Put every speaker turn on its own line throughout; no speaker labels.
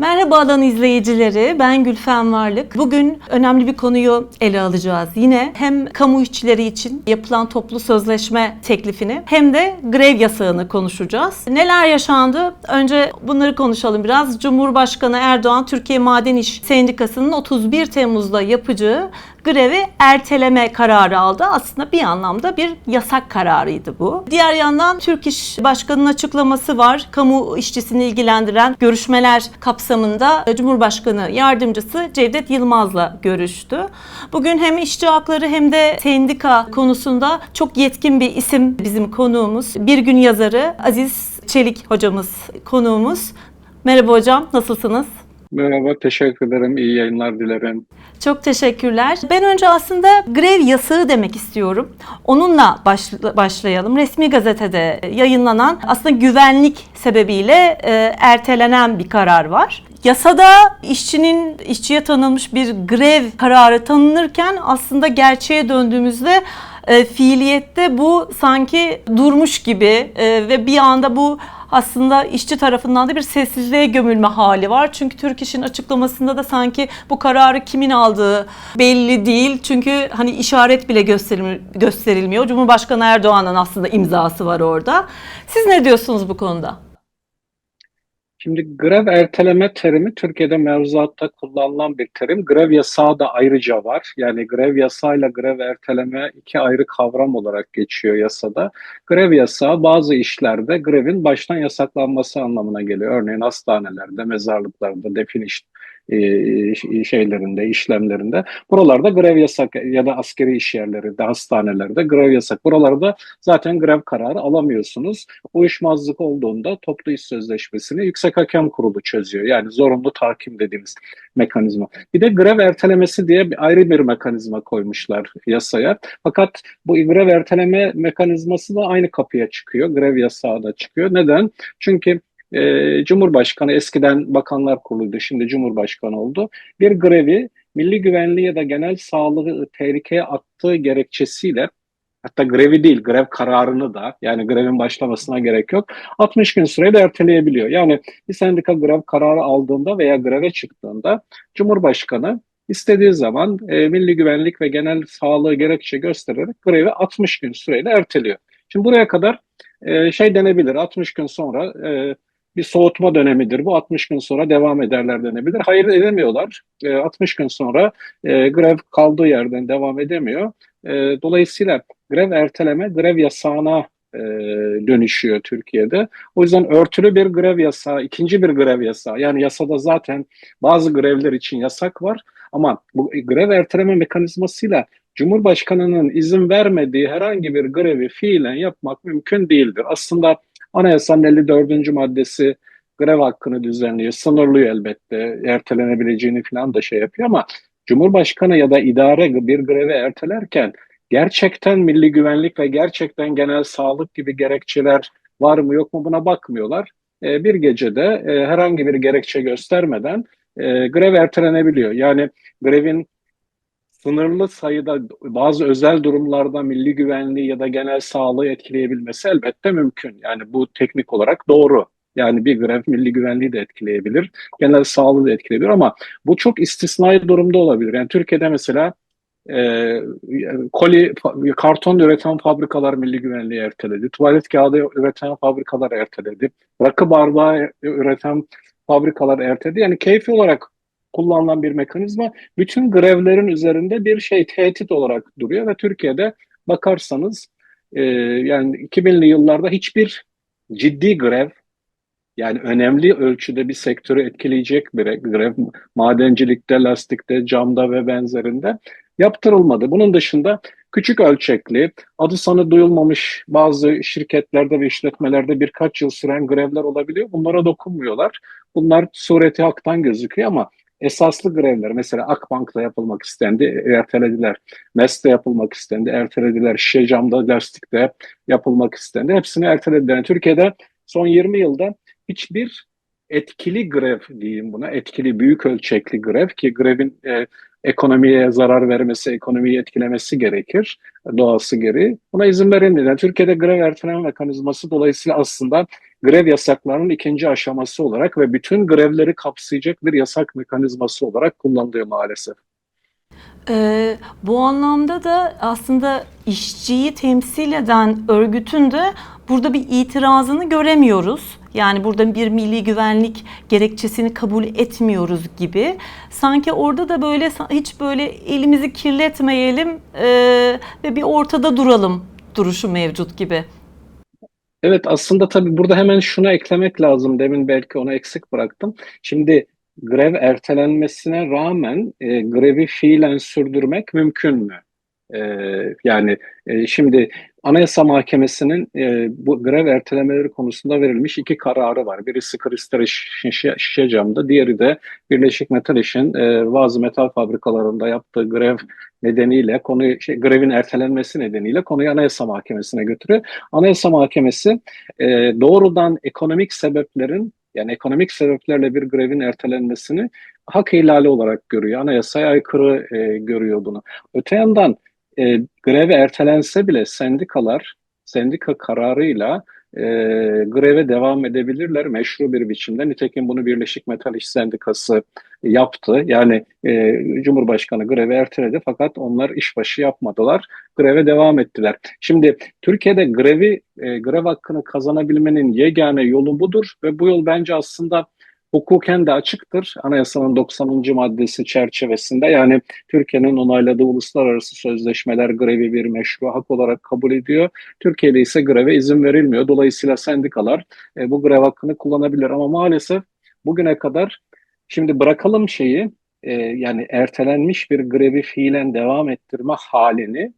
Merhaba alan izleyicileri, ben Gülfem Varlık. Bugün önemli bir konuyu ele alacağız. Yine hem kamu işçileri için yapılan toplu sözleşme teklifini hem de grev yasağını konuşacağız. Neler yaşandı? Önce bunları konuşalım biraz. Cumhurbaşkanı Erdoğan Türkiye Maden İş Sendikası'nın 31 Temmuz'da yapacağı grevi erteleme kararı aldı. Aslında bir anlamda bir yasak kararıydı bu. Diğer yandan Türk İş Başkanı'nın açıklaması var. Kamu işçisini ilgilendiren görüşmeler kapsamında Cumhurbaşkanı Yardımcısı Cevdet Yılmaz'la görüştü. Bugün hem işçi hakları hem de sendika konusunda çok yetkin bir isim bizim konuğumuz. Bir gün yazarı Aziz Çelik hocamız konuğumuz. Merhaba hocam, nasılsınız?
Merhaba, teşekkür ederim. İyi yayınlar dilerim.
Çok teşekkürler. Ben önce aslında grev yasağı demek istiyorum. Onunla başla- başlayalım. Resmi gazetede yayınlanan aslında güvenlik sebebiyle e, ertelenen bir karar var. Yasada işçinin işçiye tanınmış bir grev kararı tanınırken aslında gerçeğe döndüğümüzde e, fiiliyette bu sanki durmuş gibi e, ve bir anda bu aslında işçi tarafından da bir sessizliğe gömülme hali var. Çünkü Türk İş'in açıklamasında da sanki bu kararı kimin aldığı belli değil. Çünkü hani işaret bile gösterilmiyor. Cumhurbaşkanı Erdoğan'ın aslında imzası var orada. Siz ne diyorsunuz bu konuda?
Şimdi grev erteleme terimi Türkiye'de mevzuatta kullanılan bir terim. Grev yasağı da ayrıca var. Yani grev yasağıyla grev erteleme iki ayrı kavram olarak geçiyor yasada. Grev yasağı bazı işlerde grevin baştan yasaklanması anlamına geliyor. Örneğin hastanelerde, mezarlıklarda, defin iş, e, şeylerinde, işlemlerinde. Buralarda grev yasak ya da askeri iş yerlerinde, hastanelerde grev yasak. Buralarda zaten grev kararı alamıyorsunuz. Uyuşmazlık olduğunda toplu iş sözleşmesini Yüksek Hakem Kurulu çözüyor. Yani zorunlu tahakküm dediğimiz mekanizma. Bir de grev ertelemesi diye bir ayrı bir mekanizma koymuşlar yasaya. Fakat bu grev erteleme mekanizması da aynı kapıya çıkıyor. Grev yasağı da çıkıyor. Neden? Çünkü e, Cumhurbaşkanı eskiden Bakanlar Kurulu'ydu, şimdi Cumhurbaşkanı oldu. Bir grevi milli güvenliği ya da genel sağlığı tehlikeye attığı gerekçesiyle hatta grevi değil grev kararını da yani grevin başlamasına gerek yok 60 gün süreyle erteleyebiliyor. Yani bir sendika grev kararı aldığında veya greve çıktığında Cumhurbaşkanı istediği zaman e, milli güvenlik ve genel sağlığı gerekçe göstererek grevi 60 gün süreyle erteliyor. Şimdi buraya kadar e, şey denebilir 60 gün sonra e, bir soğutma dönemidir. Bu 60 gün sonra devam ederler denebilir. Hayır edemiyorlar. E, 60 gün sonra e, grev kaldığı yerden devam edemiyor. E, dolayısıyla grev erteleme grev yasağına e, dönüşüyor Türkiye'de. O yüzden örtülü bir grev yasağı, ikinci bir grev yasağı. Yani yasada zaten bazı grevler için yasak var ama bu grev erteleme mekanizmasıyla Cumhurbaşkanının izin vermediği herhangi bir grevi fiilen yapmak mümkün değildir. Aslında Anayasanın 54. maddesi grev hakkını düzenliyor. Sınırlıyor elbette. Ertelenebileceğini falan da şey yapıyor ama Cumhurbaşkanı ya da idare bir grevi ertelerken gerçekten milli güvenlik ve gerçekten genel sağlık gibi gerekçeler var mı yok mu buna bakmıyorlar. E, bir gecede e, herhangi bir gerekçe göstermeden e, grev ertelenebiliyor. Yani grevin sınırlı sayıda bazı özel durumlarda milli güvenliği ya da genel sağlığı etkileyebilmesi elbette mümkün. Yani bu teknik olarak doğru. Yani bir grev milli güvenliği de etkileyebilir, genel sağlığı da etkileyebilir ama bu çok istisnai durumda olabilir. Yani Türkiye'de mesela e, koli, karton üreten fabrikalar milli güvenliği erteledi, tuvalet kağıdı üreten fabrikalar erteledi, rakı bardağı üreten fabrikalar erteledi. Yani keyfi olarak kullanılan bir mekanizma bütün grevlerin üzerinde bir şey tehdit olarak duruyor ve Türkiye'de bakarsanız e, yani 2000'li yıllarda hiçbir ciddi grev yani önemli ölçüde bir sektörü etkileyecek bir grev madencilikte, lastikte, camda ve benzerinde yaptırılmadı. Bunun dışında küçük ölçekli, adı sanı duyulmamış bazı şirketlerde ve işletmelerde birkaç yıl süren grevler olabiliyor. Bunlara dokunmuyorlar. Bunlar sureti haktan gözüküyor ama esaslı grevler mesela Akbank'ta yapılmak istendi, ertelediler. MES'te yapılmak istendi, ertelediler. Şişe camda, lastikte yapılmak istendi. Hepsini ertelediler. Türkiye'de son 20 yılda hiçbir etkili grev diyeyim buna, etkili büyük ölçekli grev ki grevin e, ekonomiye zarar vermesi, ekonomiyi etkilemesi gerekir doğası gereği. Buna izin verilmedi. Yani Türkiye'de grev erteleme mekanizması dolayısıyla aslında grev yasaklarının ikinci aşaması olarak ve bütün grevleri kapsayacak bir yasak mekanizması olarak kullanılıyor maalesef.
Ee, bu anlamda da aslında işçiyi temsil eden örgütün de burada bir itirazını göremiyoruz. Yani burada bir milli güvenlik gerekçesini kabul etmiyoruz gibi. Sanki orada da böyle hiç böyle elimizi kirletmeyelim e, ve bir ortada duralım duruşu mevcut gibi.
Evet aslında tabii burada hemen şunu eklemek lazım. Demin belki onu eksik bıraktım. Şimdi grev ertelenmesine rağmen e, grevi fiilen sürdürmek mümkün mü? E, yani e, şimdi Anayasa Mahkemesi'nin e, bu grev ertelemeleri konusunda verilmiş iki kararı var. Birisi Kristal Şişe, Şişecam'da, diğeri de Birleşik Metal İş'in e, bazı metal fabrikalarında yaptığı grev nedeniyle konuyu şey, grevin ertelenmesi nedeniyle konuyu Anayasa Mahkemesi'ne götürüyor. Anayasa Mahkemesi e, doğrudan ekonomik sebeplerin yani ekonomik sebeplerle bir grevin ertelenmesini hak ihlali olarak görüyor. Anayasaya aykırı e, görüyor bunu. Öte yandan e, grev ertelense bile sendikalar sendika kararıyla e, greve devam edebilirler meşru bir biçimde. Nitekim bunu Birleşik Metal İş Sendikası yaptı. Yani e, Cumhurbaşkanı grevi erteledi fakat onlar işbaşı yapmadılar. Greve devam ettiler. Şimdi Türkiye'de grevi, e, grev hakkını kazanabilmenin yegane yolu budur ve bu yol bence aslında hukuken de açıktır. Anayasanın 90. maddesi çerçevesinde yani Türkiye'nin onayladığı uluslararası sözleşmeler grevi bir meşru hak olarak kabul ediyor. Türkiye'de ise greve izin verilmiyor. Dolayısıyla sendikalar e, bu grev hakkını kullanabilir ama maalesef bugüne kadar şimdi bırakalım şeyi e, yani ertelenmiş bir grevi fiilen devam ettirme halini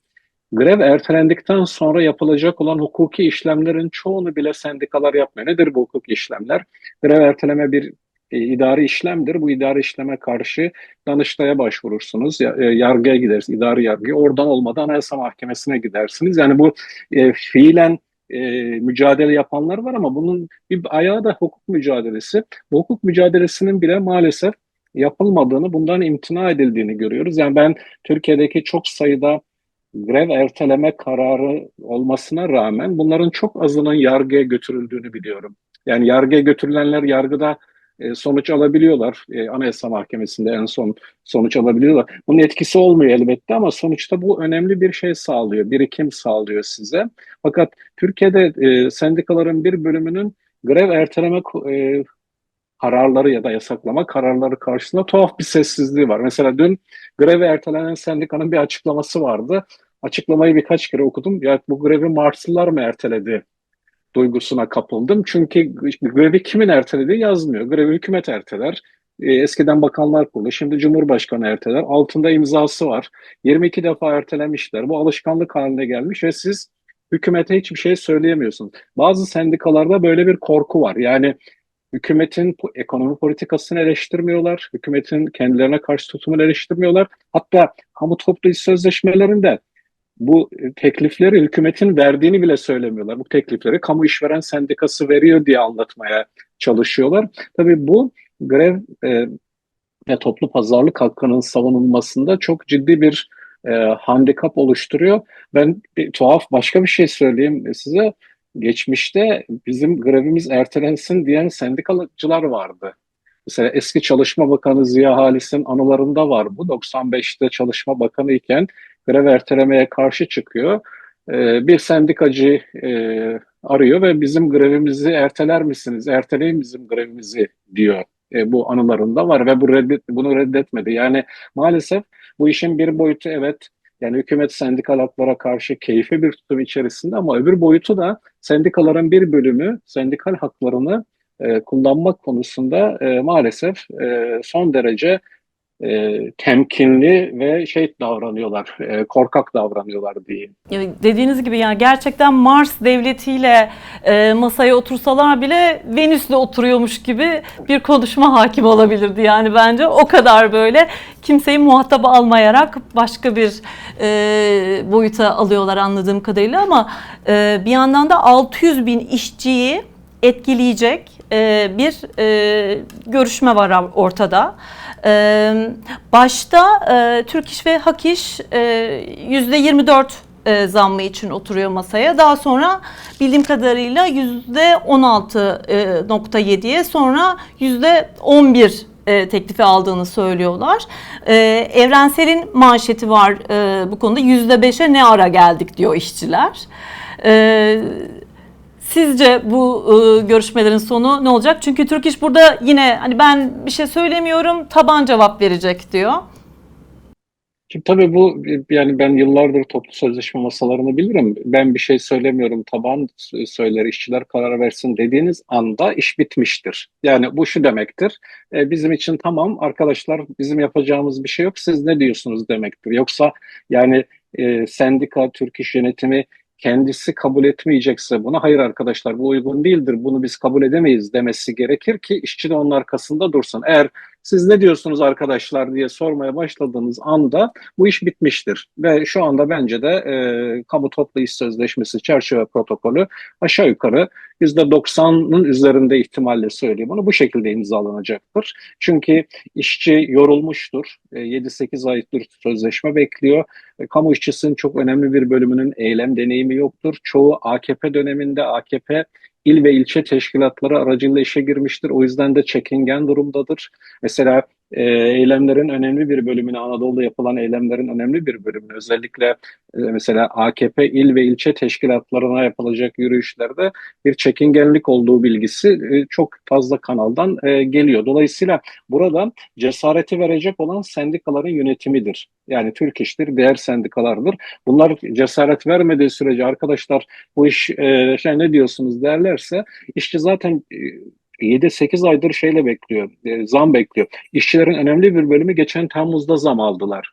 grev ertelendikten sonra yapılacak olan hukuki işlemlerin çoğunu bile sendikalar yapmıyor. Nedir bu hukuki işlemler? Grev erteleme bir e, idari işlemdir. Bu idari işleme karşı Danıştay'a başvurursunuz, e, yargıya gidersiniz, idari yargıya. Oradan olmadan Anayasa Mahkemesi'ne gidersiniz. Yani bu e, fiilen e, mücadele yapanlar var ama bunun bir ayağı da hukuk mücadelesi. Bu hukuk mücadelesinin bile maalesef yapılmadığını, bundan imtina edildiğini görüyoruz. Yani ben Türkiye'deki çok sayıda grev erteleme kararı olmasına rağmen bunların çok azının yargıya götürüldüğünü biliyorum. Yani yargıya götürülenler yargıda e, sonuç alabiliyorlar. E, Anayasa Mahkemesi'nde en son sonuç alabiliyorlar. Bunun etkisi olmuyor elbette ama sonuçta bu önemli bir şey sağlıyor, birikim sağlıyor size. Fakat Türkiye'de e, sendikaların bir bölümünün grev erteleme kararları ya da yasaklama kararları karşısında tuhaf bir sessizliği var. Mesela dün greve ertelenen sendikanın bir açıklaması vardı. Açıklamayı birkaç kere okudum. Ya bu grevi Marslılar mı erteledi duygusuna kapıldım. Çünkü grevi kimin ertelediği yazmıyor. Grevi hükümet erteler. Eskiden bakanlar kurulu, şimdi Cumhurbaşkanı erteler. Altında imzası var. 22 defa ertelemişler. Bu alışkanlık haline gelmiş ve siz hükümete hiçbir şey söyleyemiyorsunuz. Bazı sendikalarda böyle bir korku var. Yani hükümetin ekonomi politikasını eleştirmiyorlar. Hükümetin kendilerine karşı tutumunu eleştirmiyorlar. Hatta kamu toplu iş sözleşmelerinde bu teklifleri hükümetin verdiğini bile söylemiyorlar. Bu teklifleri kamu işveren sendikası veriyor diye anlatmaya çalışıyorlar. Tabii bu grev e, ve toplu pazarlık hakkının savunulmasında çok ciddi bir e, handikap oluşturuyor. Ben bir, tuhaf başka bir şey söyleyeyim size. Geçmişte bizim grevimiz ertelensin diyen sendikacılar vardı. Mesela eski Çalışma Bakanı Ziya Halis'in anılarında var bu. 95'te Çalışma Bakanı iken grev ertelemeye karşı çıkıyor. Ee, bir sendikacı e, arıyor ve bizim grevimizi erteler misiniz? Erteleyin bizim grevimizi diyor. E, bu anılarında var ve bu reddet, bunu reddetmedi. Yani maalesef bu işin bir boyutu evet yani hükümet sendikal haklara karşı keyfi bir tutum içerisinde ama öbür boyutu da sendikaların bir bölümü sendikal haklarını e, kullanmak konusunda e, maalesef e, son derece e, temkinli ve şey davranıyorlar, e, korkak davranıyorlar diyeyim.
Dediğiniz gibi yani gerçekten Mars devletiyle e, masaya otursalar bile Venüs'le oturuyormuş gibi bir konuşma hakim olabilirdi yani bence. O kadar böyle kimseyi muhatap almayarak başka bir e, boyuta alıyorlar anladığım kadarıyla ama e, bir yandan da 600 bin işçiyi etkileyecek e, bir e, görüşme var ortada. Başta Türk İş ve Hak İş %24 e, zammı için oturuyor masaya. Daha sonra bildiğim kadarıyla %16.7'ye sonra %11 e, teklifi aldığını söylüyorlar. E, Evrensel'in manşeti var e, bu konuda %5'e ne ara geldik diyor işçiler. E, Sizce bu e, görüşmelerin sonu ne olacak? Çünkü Türk İş burada yine hani ben bir şey söylemiyorum taban cevap verecek diyor.
Şimdi tabii bu yani ben yıllardır toplu sözleşme masalarını bilirim. Ben bir şey söylemiyorum, taban söyler, işçiler karar versin dediğiniz anda iş bitmiştir. Yani bu şu demektir. e, bizim için tamam arkadaşlar bizim yapacağımız bir şey yok. Siz ne diyorsunuz demektir. Yoksa yani e, sendika, Türk İş Yönetimi kendisi kabul etmeyecekse bunu hayır arkadaşlar bu uygun değildir bunu biz kabul edemeyiz demesi gerekir ki işçi de onun arkasında dursun. Eğer siz ne diyorsunuz arkadaşlar diye sormaya başladığınız anda bu iş bitmiştir. Ve şu anda bence de e, kamu toplu iş sözleşmesi çerçeve protokolü aşağı yukarı %90'ın üzerinde ihtimalle söyleyeyim bunu bu şekilde imzalanacaktır. Çünkü işçi yorulmuştur. E, 7-8 aydır sözleşme bekliyor. E, kamu işçisinin çok önemli bir bölümünün eylem deneyimi yoktur. Çoğu AKP döneminde AKP il ve ilçe teşkilatları aracılığıyla işe girmiştir. O yüzden de çekingen durumdadır. Mesela e, eylemlerin önemli bir bölümünü Anadolu'da yapılan eylemlerin önemli bir bölümünü özellikle e, mesela AKP il ve ilçe teşkilatlarına yapılacak yürüyüşlerde bir çekingenlik olduğu bilgisi e, çok fazla kanaldan e, geliyor. Dolayısıyla burada cesareti verecek olan sendikaların yönetimidir. Yani Türk İş'tir, diğer sendikalardır. Bunlar cesaret vermediği sürece arkadaşlar bu iş e, şey ne diyorsunuz derlerse işçi zaten e, 7-8 aydır şeyle bekliyor, e, zam bekliyor. İşçilerin önemli bir bölümü geçen Temmuz'da zam aldılar.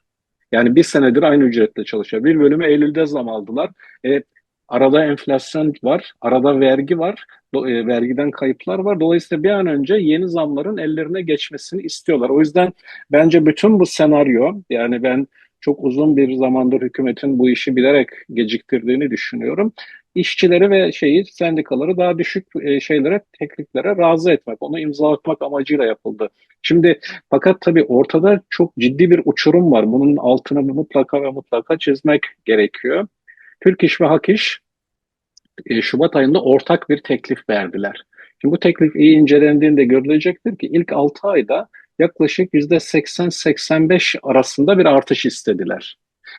Yani bir senedir aynı ücretle çalışıyor. Bir bölümü Eylül'de zam aldılar. E, arada enflasyon var, arada vergi var, do, e, vergiden kayıplar var. Dolayısıyla bir an önce yeni zamların ellerine geçmesini istiyorlar. O yüzden bence bütün bu senaryo, yani ben çok uzun bir zamandır hükümetin bu işi bilerek geciktirdiğini düşünüyorum işçileri ve şeyi sendikaları daha düşük e, şeylere tekliflere razı etmek, onu imzalatmak amacıyla yapıldı. Şimdi fakat tabii ortada çok ciddi bir uçurum var. Bunun altını mutlaka ve mutlaka çizmek gerekiyor. Türk İş ve Hak İş e, Şubat ayında ortak bir teklif verdiler. Şimdi bu teklif iyi incelendiğinde görülecektir ki ilk 6 ayda yaklaşık %80-85 arasında bir artış istediler.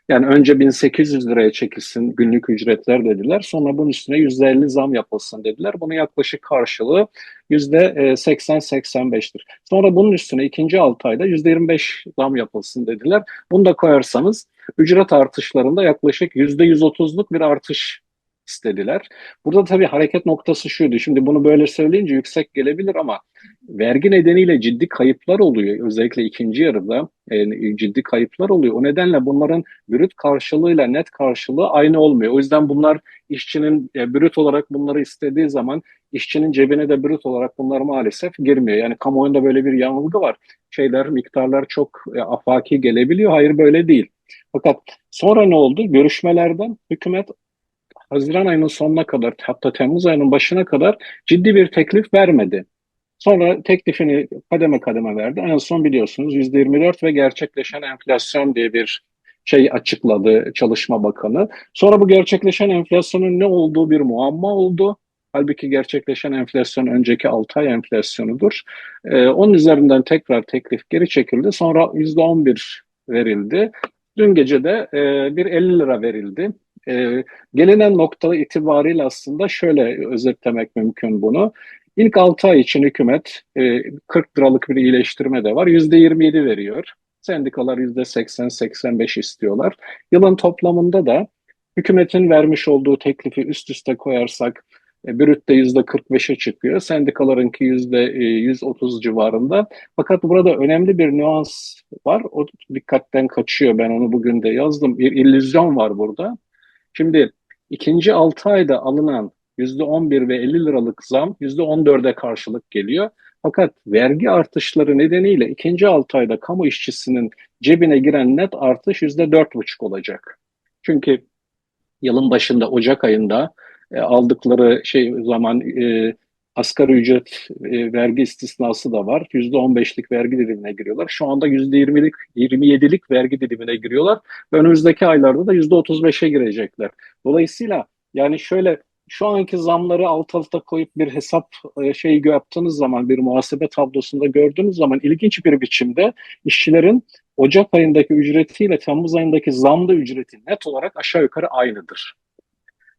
Yani önce 1800 liraya çekilsin günlük ücretler dediler. Sonra bunun üstüne %50 zam yapılsın dediler. Bunun yaklaşık karşılığı %80-85'tir. Sonra bunun üstüne ikinci 6 ayda %25 zam yapılsın dediler. Bunu da koyarsanız ücret artışlarında yaklaşık %130'luk bir artış istediler. Burada tabii hareket noktası şuydu. Şimdi bunu böyle söyleyince yüksek gelebilir ama vergi nedeniyle ciddi kayıplar oluyor. Özellikle ikinci yarıda e, ciddi kayıplar oluyor. O nedenle bunların brüt karşılığıyla net karşılığı aynı olmuyor. O yüzden bunlar işçinin e, brüt olarak bunları istediği zaman işçinin cebine de brüt olarak bunlar maalesef girmiyor. Yani kamuoyunda böyle bir yanılgı var. Şeyler, miktarlar çok e, afaki gelebiliyor. Hayır böyle değil. Fakat sonra ne oldu? Görüşmelerden hükümet Haziran ayının sonuna kadar hatta Temmuz ayının başına kadar ciddi bir teklif vermedi. Sonra teklifini kademe kademe verdi. En son biliyorsunuz %24 ve gerçekleşen enflasyon diye bir şey açıkladı Çalışma Bakanı. Sonra bu gerçekleşen enflasyonun ne olduğu bir muamma oldu. Halbuki gerçekleşen enflasyon önceki 6 ay enflasyonudur. Ee, onun üzerinden tekrar teklif geri çekildi. Sonra %11 verildi. Dün gece de e, bir 50 lira verildi. E, gelinen nokta itibariyle aslında şöyle özetlemek mümkün bunu. İlk 6 ay için hükümet e, 40 liralık bir iyileştirme de var. %27 veriyor. Sendikalar %80-85 istiyorlar. Yılın toplamında da hükümetin vermiş olduğu teklifi üst üste koyarsak e, brütte %45'e çıkıyor. Sendikalarınki %130 civarında. Fakat burada önemli bir nüans var. O dikkatten kaçıyor. Ben onu bugün de yazdım. Bir illüzyon var burada. Şimdi ikinci 6 ayda alınan %11 ve 50 liralık zam %14'e karşılık geliyor. Fakat vergi artışları nedeniyle ikinci 6 ayda kamu işçisinin cebine giren net artış %4,5 olacak. Çünkü yılın başında Ocak ayında e, aldıkları şey zaman e, asgari ücret e, vergi istisnası da var. %15'lik vergi dilimine giriyorlar. Şu anda %20'lik, 27'lik vergi dilimine giriyorlar. Ve önümüzdeki aylarda da %35'e girecekler. Dolayısıyla yani şöyle şu anki zamları alt alta koyup bir hesap e, şeyi yaptığınız zaman bir muhasebe tablosunda gördüğünüz zaman ilginç bir biçimde işçilerin Ocak ayındaki ücretiyle Temmuz ayındaki zamlı ücreti net olarak aşağı yukarı aynıdır.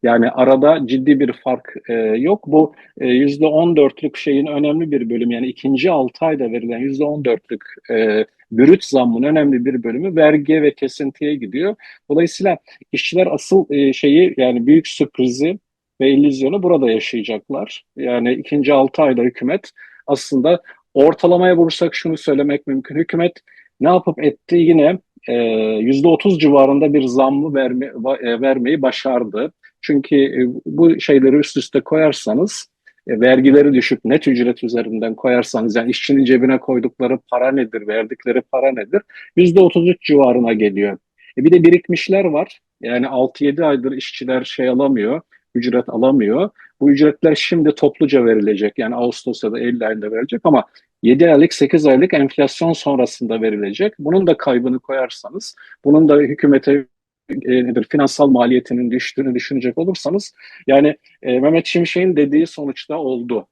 Yani arada ciddi bir fark e, yok. Bu e, %14'lük şeyin önemli bir bölümü yani ikinci 6 ayda verilen %14'lük e, brüt zammın önemli bir bölümü vergiye ve kesintiye gidiyor. Dolayısıyla işçiler asıl e, şeyi yani büyük sürprizi ve illüzyonu burada yaşayacaklar. Yani ikinci 6 ayda hükümet aslında ortalamaya vurursak şunu söylemek mümkün. Hükümet ne yapıp etti yine e, %30 civarında bir zammı verme, e, vermeyi başardı. Çünkü e, bu şeyleri üst üste koyarsanız e, vergileri düşük net ücret üzerinden koyarsanız yani işçinin cebine koydukları para nedir, verdikleri para nedir? %33 civarına geliyor. E bir de birikmişler var. Yani 6-7 aydır işçiler şey alamıyor, ücret alamıyor. Bu ücretler şimdi topluca verilecek. Yani Ağustos ya da Eylül ayında verilecek ama 7 aylık 8 aylık enflasyon sonrasında verilecek. Bunun da kaybını koyarsanız, bunun da hükümete e, nedir finansal maliyetinin düştüğünü düşünecek olursanız yani e, Mehmet Şimşek'in dediği sonuçta oldu.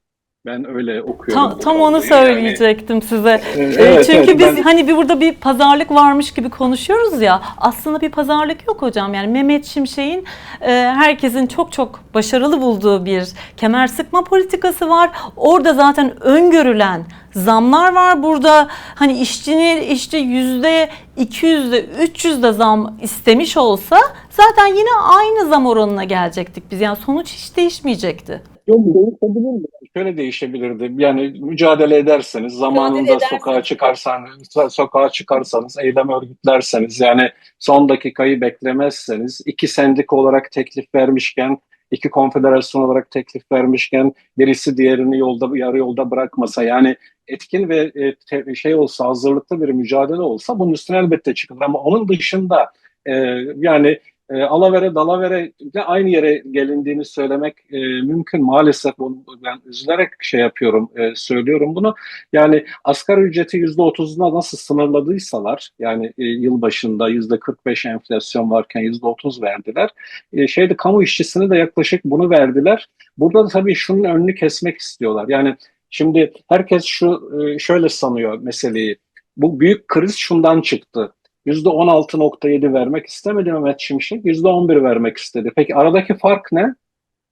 Ben öyle okuyorum.
Tam,
bu
tam onu söyleyecektim size.
Yani,
Ee,
evet,
Çünkü
evet,
biz
ben-
hani bir burada bir pazarlık varmış gibi konuşuyoruz ya. Aslında bir pazarlık yok hocam. Yani Mehmet Şimşek'in e, herkesin çok çok başarılı bulduğu bir kemer sıkma politikası var. Orada zaten öngörülen zamlar var. Burada hani işçinin işte yüzde 200'de 300'de zam istemiş olsa zaten yine aynı zam oranına gelecektik biz. Yani sonuç hiç değişmeyecekti.
Yok değişebilirdi. Şöyle değişebilirdi. Yani mücadele ederseniz, zamanında
ederseniz.
sokağa çıkarsanız, sokağa çıkarsanız, eylem örgütlerseniz, yani son dakikayı beklemezseniz, iki sendik olarak teklif vermişken, iki konfederasyon olarak teklif vermişken, birisi diğerini yolda yarı yolda bırakmasa, yani etkin ve e, te- şey olsa, hazırlıklı bir mücadele olsa bunun üstüne elbette çıkılır. Ama onun dışında e, yani e, alavere dalavere de aynı yere gelindiğini söylemek e, mümkün. Maalesef bunu ben üzülerek şey yapıyorum, e, söylüyorum bunu. Yani asgari ücreti yüzde otuzuna nasıl sınırladıysalar, yani e, yıl başında yüzde 45 enflasyon varken yüzde otuz verdiler. E, şeyde kamu işçisine de yaklaşık bunu verdiler. Burada da tabii şunun önünü kesmek istiyorlar. Yani şimdi herkes şu e, şöyle sanıyor meseleyi. Bu büyük kriz şundan çıktı. %16.7 vermek istemedi Mehmet Şimşek, %11 vermek istedi. Peki aradaki fark ne?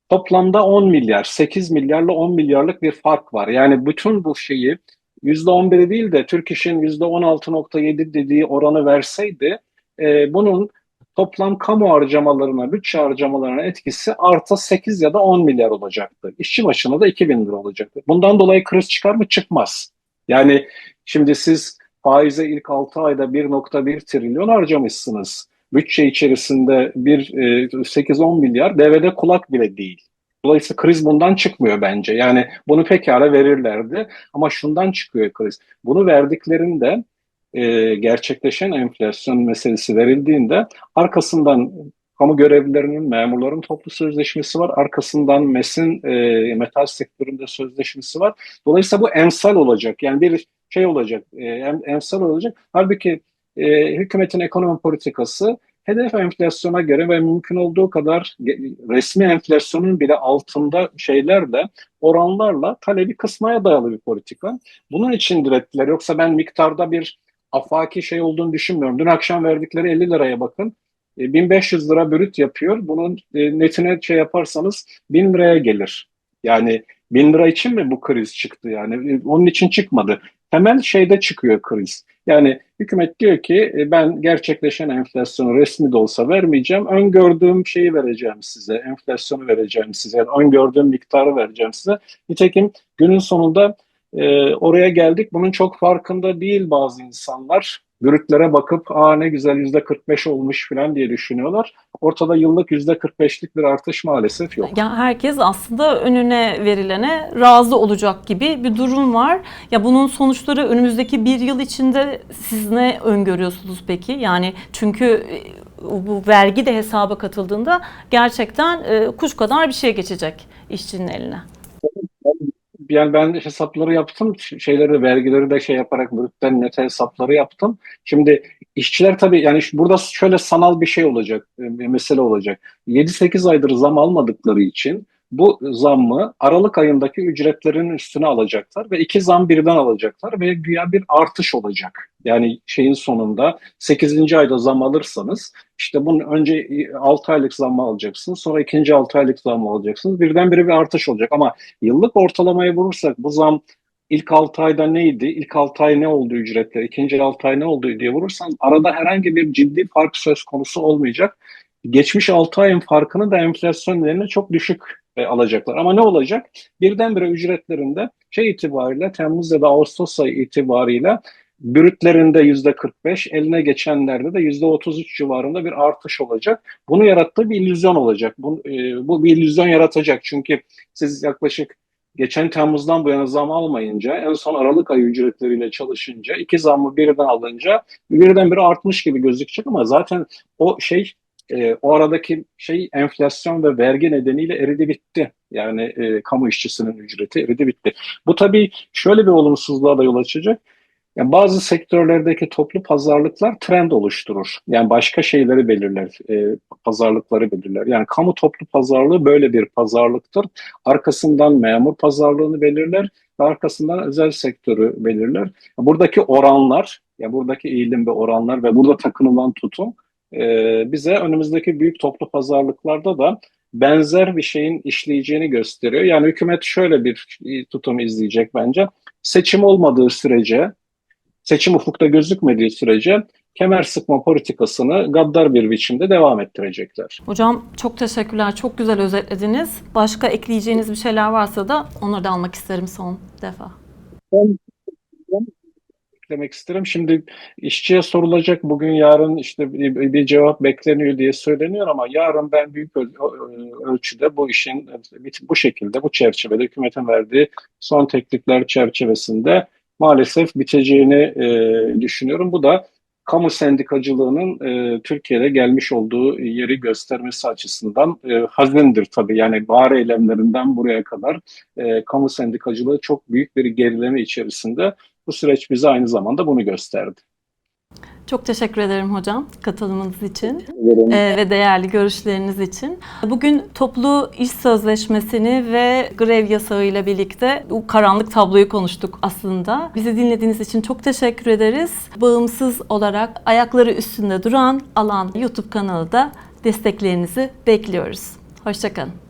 Toplamda 10 milyar, 8 milyarla 10 milyarlık bir fark var. Yani bütün bu şeyi %11'i değil de Türk İş'in %16.7 dediği oranı verseydi e, bunun toplam kamu harcamalarına, bütçe harcamalarına etkisi artı 8 ya da 10 milyar olacaktı. İşçi başına da 2000 lira olacaktı. Bundan dolayı kriz çıkar mı? Çıkmaz. Yani şimdi siz faize ilk 6 ayda 1.1 trilyon harcamışsınız. Bütçe içerisinde bir e, 8-10 milyar devede kulak bile değil. Dolayısıyla kriz bundan çıkmıyor bence. Yani bunu pekala verirlerdi ama şundan çıkıyor kriz. Bunu verdiklerinde e, gerçekleşen enflasyon meselesi verildiğinde arkasından kamu görevlilerinin, memurların toplu sözleşmesi var. Arkasından MES'in e, metal sektöründe sözleşmesi var. Dolayısıyla bu emsal olacak. Yani bir şey olacak, e, em, emsal olacak. Halbuki e, hükümetin ekonomi politikası hedef enflasyona göre ve mümkün olduğu kadar resmi enflasyonun bile altında şeylerle, oranlarla talebi kısmaya dayalı bir politika. Bunun için direttiler. Yoksa ben miktarda bir afaki şey olduğunu düşünmüyorum. Dün akşam verdikleri 50 liraya bakın. E, 1500 lira brüt yapıyor. Bunun e, netine şey yaparsanız 1000 liraya gelir. Yani 1000 lira için mi bu kriz çıktı yani? E, Onun için çıkmadı. Temel şeyde çıkıyor kriz. Yani hükümet diyor ki e, ben gerçekleşen enflasyonu resmi de olsa vermeyeceğim. Öngördüğüm şeyi vereceğim size. Enflasyonu vereceğim size. Yani öngördüğüm miktarı vereceğim size. Nitekim günün sonunda e, oraya geldik. Bunun çok farkında değil bazı insanlar. Brütlere bakıp aa ne güzel yüzde 45 olmuş falan diye düşünüyorlar. Ortada yıllık yüzde 45'lik bir artış maalesef yok.
Ya herkes aslında önüne verilene razı olacak gibi bir durum var. Ya bunun sonuçları önümüzdeki bir yıl içinde siz ne öngörüyorsunuz peki? Yani çünkü e, bu vergi de hesaba katıldığında gerçekten e, kuş kadar bir şey geçecek işçinin eline.
Yani ben hesapları yaptım. Şeyleri, vergileri de şey yaparak brütten nete hesapları yaptım. Şimdi işçiler tabii yani burada şöyle sanal bir şey olacak, e, mesele olacak. 7-8 aydır zam almadıkları için bu zammı Aralık ayındaki ücretlerin üstüne alacaklar ve iki zam birden alacaklar ve güya bir artış olacak. Yani şeyin sonunda 8. ayda zam alırsanız işte bunun önce 6 aylık zam alacaksınız, sonra ikinci 6 aylık zam alacaksınız. Birdenbire bir artış olacak ama yıllık ortalamayı vurursak bu zam ilk 6 ayda neydi? İlk 6 ay ne oldu ücretler? İkinci 6 ay ne oldu diye vurursan arada herhangi bir ciddi fark söz konusu olmayacak. Geçmiş 6 ayın farkını da enflasyon nedeniyle çok düşük e, alacaklar. Ama ne olacak? Birdenbire ücretlerinde şey itibariyle Temmuz ya da Ağustos ayı itibariyle brütlerinde yüzde 45, eline geçenlerde de yüzde 33 civarında bir artış olacak. Bunu yarattığı bir illüzyon olacak. Bu, e, bu bir illüzyon yaratacak. Çünkü siz yaklaşık geçen Temmuz'dan bu yana zam almayınca, en son Aralık ayı ücretleriyle çalışınca, iki zammı birden alınca birdenbire artmış gibi gözükecek ama zaten o şey e, o aradaki şey enflasyon ve vergi nedeniyle eridi bitti. Yani e, kamu işçisinin ücreti eridi bitti. Bu tabii şöyle bir olumsuzluğa da yol açacak. Yani bazı sektörlerdeki toplu pazarlıklar trend oluşturur. Yani başka şeyleri belirler, e, pazarlıkları belirler. Yani kamu toplu pazarlığı böyle bir pazarlıktır. Arkasından memur pazarlığını belirler ve arkasından özel sektörü belirler. Buradaki oranlar, yani buradaki eğilim ve oranlar ve burada takınılan tutum e, bize önümüzdeki büyük toplu pazarlıklarda da benzer bir şeyin işleyeceğini gösteriyor. Yani hükümet şöyle bir tutum izleyecek bence. Seçim olmadığı sürece seçim ufukta gözükmediği sürece kemer sıkma politikasını gaddar bir biçimde devam ettirecekler.
Hocam çok teşekkürler. Çok güzel özetlediniz. Başka ekleyeceğiniz bir şeyler varsa da onları da almak isterim son defa.
Eklemek isterim. Şimdi işçiye sorulacak bugün yarın işte bir, bir cevap bekleniyor diye söyleniyor ama yarın ben büyük öl- ölçüde bu işin bu şekilde bu çerçevede hükümetin verdiği son teklifler çerçevesinde maalesef biteceğini e, düşünüyorum. Bu da kamu sendikacılığının e, Türkiye'de gelmiş olduğu yeri göstermesi açısından e, hazindir tabii. Yani bahar eylemlerinden buraya kadar e, kamu sendikacılığı çok büyük bir gerileme içerisinde. Bu süreç bize aynı zamanda bunu gösterdi.
Çok teşekkür ederim hocam katılımınız için e, ve değerli görüşleriniz için. Bugün toplu iş sözleşmesini ve grev yasağıyla birlikte bu karanlık tabloyu konuştuk aslında. Bizi dinlediğiniz için çok teşekkür ederiz. Bağımsız olarak ayakları üstünde duran Alan YouTube kanalı da desteklerinizi bekliyoruz. Hoşçakalın.